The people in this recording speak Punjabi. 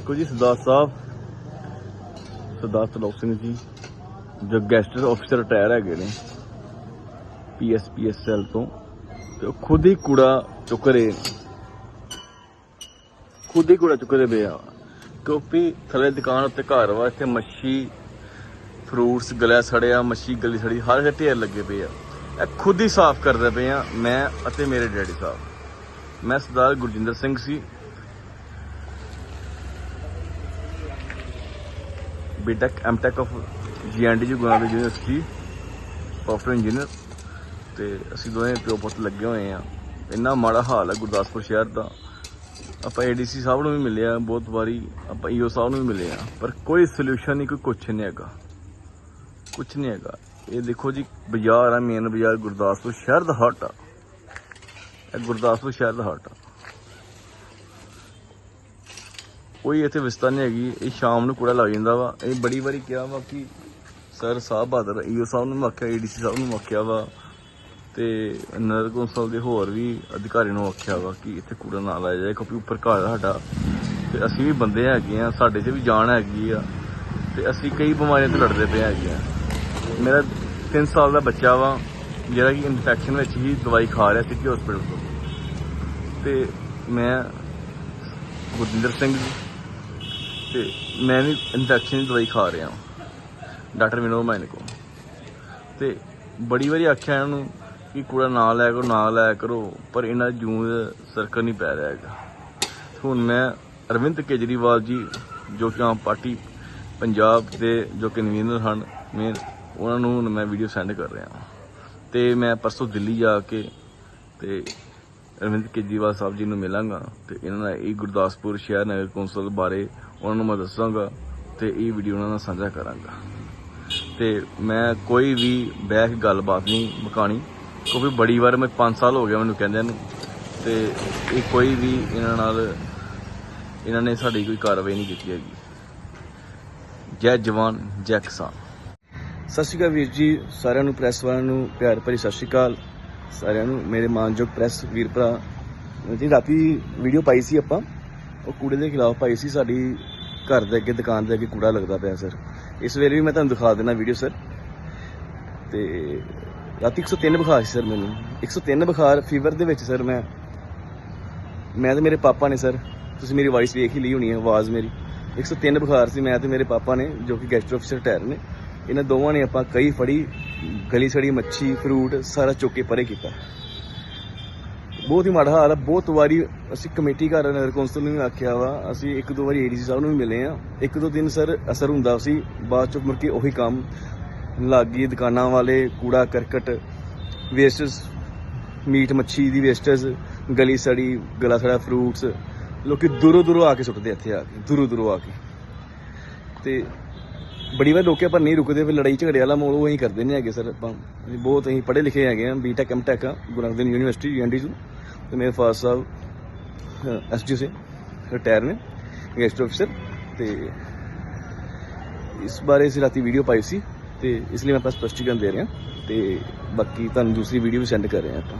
ਦੇਖੋ ਜੀ, ਸਰਦਾਰ ਸਾਹਿਬ, ਸਰਦਾਰ ਤਲੋਕ ਸਿੰਘ ਜੀ, ਜੋ ਗੈਸਟਰ ਆਫੀਸਰ ਰਿਟਾਇਰ ਹੈਗੇ ਨੇ ਪੀਐਸਪੀਐਸਐਲ ਤੋਂ, ਤੇ ਉਹ ਖੁਦ ਹੀ ਕੂੜਾ ਚੁੱਕ ਰਹੇ ਖੁਦ ਹੀ ਕੂੜਾ ਚੁੱਕਦੇ ਪਏ ਆ। ਕਿਉਂਕਿ ਥੱਲੇ ਦੁਕਾਨ ਉੱਤੇ ਘਰ ਵਾ, ਇੱਥੇ ਮੱਛੀ ਫਰੂਟਸ ਗਲਿਆ ਸੜਿਆ, ਮੱਛੀ ਗਲੀ ਸੜੀ, ਹਰ ਜਗ੍ਹਾ ਢੇਰ ਲੱਗੇ ਪਏ ਆ। ਇਹ ਖੁਦ ਹੀ ਸਾਫ਼ ਕਰਦੇ ਪਏ ਆ, ਮੈਂ ਅਤੇ ਮੇਰੇ ਡੈਡੀ ਸਾਹਿਬ। ਮੈਂ ਸਰਦਾਰ ਗੁਰਜਿੰਦਰ ਸਿੰਘ ਸੀ। BTech MTech of GND Gurnam university software engineer ਤੇ ਅਸੀਂ ਦੋਵੇਂ ਪਿਓ ਪੁੱਤ ਲੱਗੇ ਹੋਏ ਆ ਇੰਨਾ ਮਾੜਾ ਹਾਲ ਹੈ ਗੁਰਦਾਸਪੁਰ ਸ਼ਹਿਰ ਦਾ। ਆਪਾਂ ਏਡੀਸੀ ਸਾਹਿਬ ਨੂੰ ਵੀ ਮਿਲੇ ਆ ਬਹੁਤ ਵਾਰੀ ਆਪਾਂ ਈਓ ਸਾਹਿਬ ਨੂੰ ਵੀ ਮਿਲੇ ਆ ਪਰ ਕੋਈ ਸੋਲੂਸ਼ਨ ਨਹੀਂ, ਕੋਈ ਕੁਛ ਨਹੀਂ ਹੈਗਾ। ਕੁਛ ਨਹੀਂ ਹੈਗਾ। ਇਹ ਦੇਖੋ ਜੀ, ਬਾਜ਼ਾਰ ਆ ਮੇਨ ਬਾਜ਼ਾਰ ਗੁਰਦਾਸਪੁਰ ਸ਼ਹਿਰ ਦਾ ਹਟ ਆ। ਇਹ ਗੁਰਦਾਸਪੁਰ ਸ਼ਹਿਰ ਦਾ ਹਟ ਆ। ਕੋਈ ਇੱਥੇ ਵਿਸਤਾ ਨਹੀਂ ਹੈਗੀ। ਇਹ ਸ਼ਾਮ ਨੂੰ ਕੂੜਾ ਲੱਗ ਜਾਂਦਾ ਵਾ। ਇਹ ਬੜੀ ਵਾਰੀ ਕਿਹਾ ਵਾ ਕਿ ਸਰ ਸਾਹਿਬ ਬਹਾਦਰ, ਈਓ ਸਾਹਿਬ ਨੂੰ ਮੈਂ ਆਖਿਆ, ਏਡੀਸੀ ਸਾਹਿਬ ਨੂੰ ਆਖਿਆ ਵਾ। ਤੇ ਨਗਰ ਕੌਂਸਲ ਦੇ ਹੋਰ ਵੀ ਅਧਿਕਾਰੀ ਨੂੰ ਆਖਿਆ ਵਾ ਕਿ ਇੱਥੇ ਕੂੜਾ ਨਾ ਲਾਇਆ ਜਾਏ, ਕਿਉਂਕਿ ਉੱਪਰ ਘਰ ਸਾਡਾ। ਤੇ ਅਸੀਂ ਵੀ ਬੰਦੇ ਹੈਗੇ ਆ, ਸਾਡੇ 'ਚ ਵੀ ਜਾਨ ਹੈਗੀ ਆ। ਤੇ ਅਸੀਂ ਕਈ ਬਿਮਾਰੀਆਂ ਤੋਂ ਲੜਦੇ ਪਏ ਹੈਗੇ ਆ। ਮੇਰਾ 3 ਸਾਲ ਦਾ ਬੱਚਾ ਵਾ, ਜਿਹੜਾ ਕਿ ਇਨਫੈਕਸ਼ਨ ਵਿੱਚ ਹੀ ਦਵਾਈ ਖਾ ਰਿਹਾ ਸਿਟੀ ਹਸਪੀਟਲ ਤੋਂ। ਤੇ ਮੈਂ ਗੁਰਜਿੰਦਰ ਸਿੰਘ ਜੀ ਤੇ ਮੈਂ ਵੀ ਇਨਫੈਕਸ਼ਨ ਦੀ ਦਵਾਈ ਖਾ ਰਿਹਾ ਡਾਕਟਰ ਵਿਨੋਦ ਮਾਇਨ ਕੋ ਤੇ ਬੜੀ ਵਾਰੀ ਆਖਿਆ ਇਹਨਾਂ ਨੂੰ ਕਿ ਕੂੜਾ ਨਾ ਲੈ ਕਰੋ, ਨਾ ਲੈ ਕਰੋ, ਪਰ ਇਹਨਾਂ ਜੂੰ ਜੂਨ ਸਰਕਲ ਨਹੀਂ ਪੈ ਰਿਹਾ ਹੈਗਾ। ਹੁਣ ਮੈਂ ਅਰਵਿੰਦ ਕੇਜਰੀਵਾਲ ਜੀ, ਜੋ ਕਿ ਆਮ ਪਾਰਟੀ ਪੰਜਾਬ ਦੇ ਜੋ ਕਨਵੀਨਰ ਹਨ, ਮੈਂ ਉਹਨਾਂ ਨੂੰ ਹੁਣ ਮੈਂ ਵੀਡੀਓ ਸੈਂਡ ਕਰ ਰਿਹਾ ਹਾਂ। ਤੇ ਮੈਂ ਪਰਸੋਂ ਦਿੱਲੀ ਜਾ ਕੇ ਤੇ ਅਰਵਿੰਦ ਕੇਜਰੀਵਾਲ ਸਾਹਿਬ ਜੀ ਨੂੰ ਮਿਲਾਂਗਾ ਤੇ ਇਹਨਾਂ ਦਾ ਇਹ ਗੁਰਦਾਸਪੁਰ ਸ਼ਹਿਰ ਨਗਰ ਕੌਂਸਲ ਬਾਰੇ ਉਹਨਾਂ ਨੂੰ ਮੈਂ ਦੱਸਾਂਗਾ ਤੇ ਇਹ ਵੀਡੀਓ ਉਹਨਾਂ ਨਾਲ ਸਾਂਝਾ ਕਰਾਂਗਾ। ਤੇ ਮੈਂ ਕੋਈ ਵੀ ਬੈਕ ਗੱਲਬਾਤ ਨਹੀਂ ਮੁਕਾਣੀ, ਕਿਉਂਕਿ ਬੜੀ ਵਾਰ ਮੈਂ 5 ਸਾਲ ਹੋ ਗਿਆ ਮੈਨੂੰ ਕਹਿੰਦੇ ਨੂੰ ਤੇ ਇਹ ਕੋਈ ਵੀ ਇਹਨਾਂ ਨਾਲ ਇਹਨਾਂ ਨੇ ਸਾਡੀ ਕੋਈ ਕਾਰਵਾਈ ਨਹੀਂ ਕੀਤੀ ਹੈਗੀ। ਜੈ ਜਵਾਨ, ਜੈ ਕਿਸਾਨ। ਸਤਿ ਸ਼੍ਰੀ ਅਕਾਲ ਵੀਰ ਜੀ, ਸਾਰਿਆਂ ਨੂੰ, ਪ੍ਰੈਸ ਵਾਲਿਆਂ ਨੂੰ ਪਿਆਰ ਭਰੀ ਸਤਿ ਸ਼੍ਰੀ ਅਕਾਲ। ਸਾਰਿਆਂ ਨੂੰ, ਮੇਰੇ ਮਾਨਯੋਗ ਪ੍ਰੈਸ ਵੀਰ ਭਰਾ, ਜੀ, ਰਾਤੀ ਵੀਡੀਓ ਪਾਈ ਸੀ ਆਪਾਂ। ਉਹ ਕੂੜੇ ਦੇ ਖਿਲਾਫ ਪਾਈ ਸੀ, ਸਾਡੀ ਘਰ ਦੇ ਅੱਗੇ, ਦੁਕਾਨ ਦੇ ਅੱਗੇ ਕੂੜਾ ਲੱਗਦਾ ਪਿਆ, ਸਰ। ਇਸ ਵੇਲੇ ਵੀ ਮੈਂ ਤੁਹਾਨੂੰ ਦਿਖਾ ਦੇਣਾ ਵੀਡੀਓ ਸਰ। ਤੇ ਰਾਤੀ 103 ਬੁਖਾਰ ਸੀ, ਸਰ, ਮੈਨੂੰ। 103 ਬੁਖਾਰ ਫੀਵਰ ਦੇ ਵਿੱਚ, ਸਰ, ਮੈਂ। ਮੈਂ ਤੇ ਮੇਰੇ ਪਾਪਾ ਨੇ, ਸਰ। ਤੁਸੀਂ ਮੇਰੀ ਵਾਇਸ ਵੇਖ ਹੀ ਲਈ ਹੋਣੀ ਹੈ, ਆਵਾਜ਼ ਮੇਰੀ। 103 ਬੁਖਾਰ ਸੀ, ਮੈਂ ਤੇ ਮੇਰੇ ਪਾਪਾ ਨੇ, ਜੋ ਕਿ ਗੈਸਟ ਆਫਿਸਰ ਟਾਇਰ ਨੇ। ਇਹਨਾਂ ਦੋਵਾਂ ਨੇ ਆਪਾਂ ਕਈ ਫੜੀ ਗਲੀ ਸੜੀ, ਮੱਛੀ ਫਰੂਟ ਸਾਰਾ ਚੁੱਕ ਕੇ ਪਰੇ ਕੀਤਾ। ਬਹੁਤ ਹੀ ਮਾੜਾ ਹਾਲ ਹੈ ਬਹੁਤ ਵਾਰੀ ਅਸੀਂ ਕਮੇਟੀ ਘਰ ਨਗਰ ਕੌਂਸਲ ਨੂੰ ਵੀ ਆਖਿਆ ਵਾ, ਅਸੀਂ ਇੱਕ ਦੋ ਵਾਰੀ ਏਡੀਸੀ ਸਾਹਿਬ ਨੂੰ ਵੀ ਮਿਲੇ ਆ। ਇੱਕ ਦੋ ਦਿਨ ਸਰ ਅਸਰ ਹੁੰਦਾ ਸੀ, ਬਾਅਦ ਚੋਂ ਮੁੜ ਕੇ ਉਹੀ ਕੰਮ ਲਾਗੀ ਦੁਕਾਨਾਂ ਵਾਲੇ, ਕੂੜਾ, ਕਰਕਟ ਵੇਸਟਸ ਮੀਟ, ਮੱਛੀ ਦੀ ਵੇਸਟਸ ਗਲੀ ਸੜੀ, ਗਲਾ ਸੜਾ ਫਰੂਟਸ ਲੋਕੀ ਦੂਰੋਂ ਦੂਰੋਂ ਆ ਕੇ ਸੁੱਟਦੇ ਇੱਥੇ ਆ ਕੇ ਦੂਰੋਂ ਦੂਰੋਂ ਆ ਕੇ। ਤੇ ਬੜੀ ਵਾਰ ਲੋਕੀ ਪਰ ਨਹੀਂ ਰੁਕਦੇ, ਫਿਰ ਲੜਾਈ ਝਗੜੇ ਵਾਲਾ ਮੋਲ ਉਹ ਅਸੀਂ ਕਰਦੇ ਨਹੀਂ ਹੈਗੇ, ਸਰ। ਆਪਾਂ ਅਸੀਂ ਬਹੁਤ ਅਸੀਂ ਪੜ੍ਹੇ ਲਿਖੇ ਹੈਗੇ ਆ ਬੀਟੈਕ ਐਮਟੈਕ ਆ ਗੁਰੂ ਨਾਨਕ ਦੇਵ ਯੂਨੀਵਰਸਿਟੀ ਯੂਐਨਡੀ ਤੋਂ ਤੇ ਮੇਰੇ ਫਾਦਰ ਸਾਹਿਬ ਐਸਜੀ ਸੇ ਰਿਟਾਇਰ ਨੇ ਗੈਸਟ ਆਫਿਸਰ ਤੇ ਇਸ ਬਾਰੇ ਅਸੀਂ ਰਾਤੀ ਵੀਡੀਓ ਪਾਈ ਸੀ, ਤੇ ਇਸ ਲਈ ਮੈਂ ਆਪਾਂ ਸਪਸ਼ਟੀਕਰਨ ਦੇ ਰਿਹਾ। ਹਾਂ ਤੇ ਬਾਕੀ ਤੁਹਾਨੂੰ ਦੂਸਰੀ ਵੀਡੀਓ ਵੀ ਸੈਂਡ ਕਰ ਰਹੇ ਹਾਂ ਆਪਾਂ।